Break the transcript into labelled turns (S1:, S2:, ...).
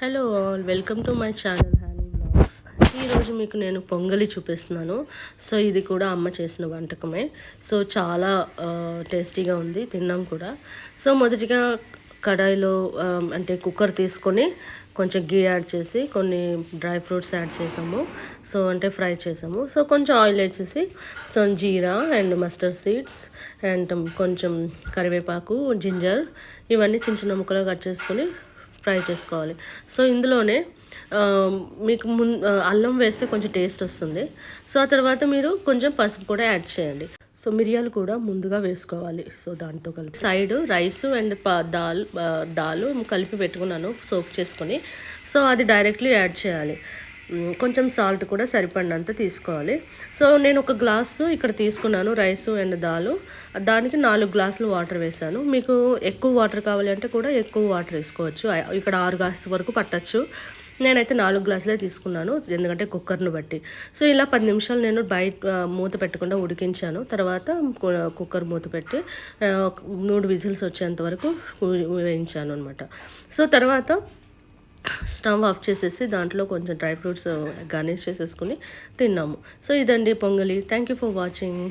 S1: Hello all welcome to my channel Honey blogs. ఈరోజు మీకు నేను పొంగలి చూపిస్తున్నాను. సో ఇది కూడా అమ్మ చేసిన వంటకమే. సో చాలా టేస్టీగా ఉంది తిన్నాం కూడా. సో మొదటిగా కడాయిలో అంటే కుక్కర్ తీసుకొని కొంచెం గీ యాడ్ చేసి కొన్ని డ్రై ఫ్రూట్స్ యాడ్ చేసాము. సో అంటే ఫ్రై చేసాము. సో కొంచెం ఆయిల్ వేసేసి so jeera and mustard seeds and కొంచెం కరివేపాకు జింజర్ ఇవన్నీ చిన్న చిన్న ముక్కలు కట్ చేసుకొని ఫ్రై చేసుకోవాలి. సో ఇందులోనే మీకు మున్ అల్లం వేస్తే కొంచెం టేస్ట్ వస్తుంది. సో ఆ తర్వాత మీరు కొంచెం పసుపు కూడా యాడ్ చేయండి. సో మిరియాలు కూడా ముందుగా వేసుకోవాలి. సో దాంతో కలిపి సైడ్ రైస్ అండ్ దాల్ దాలు కలిపి పెట్టుకున్నాను సోప్ చేసుకొని. సో అది డైరెక్ట్లీ యాడ్ చేయాలి. కొంచెం సాల్ట్ కూడా సరిపడినంత తీసుకోవాలి. సో నేను ఒక గ్లాసు ఇక్కడ తీసుకున్నాను రైస్ అండ్ దాలు. దానికి నాలుగు గ్లాసులు వాటర్ వేసాను. మీకు ఎక్కువ వాటర్ కావాలి అంటే కూడా ఎక్కువ వాటర్ వేసుకోవచ్చు. ఇక్కడ ఆరు గ్లాసుల వరకు పట్టచ్చు. నేనైతే నాలుగు గ్లాసులే తీసుకున్నాను ఎందుకంటే కుక్కర్ను బట్టి. సో ఇలా పది నిమిషాలు నేను బయట మూత పెట్టకుండా ఉడికించాను. తర్వాత కుక్కర్ మూత పెట్టి మూడు విజిల్స్ వచ్చేంత వరకు వేయించాను అనమాట సో తర్వాత స్టవ్ ఆఫ్ చేసేసి దాంట్లో కొంచెం డ్రై ఫ్రూట్స్ గార్నిష్ చేసేసుకుని తిన్నాము. సో ఇదండి పొంగలి. Thank you for watching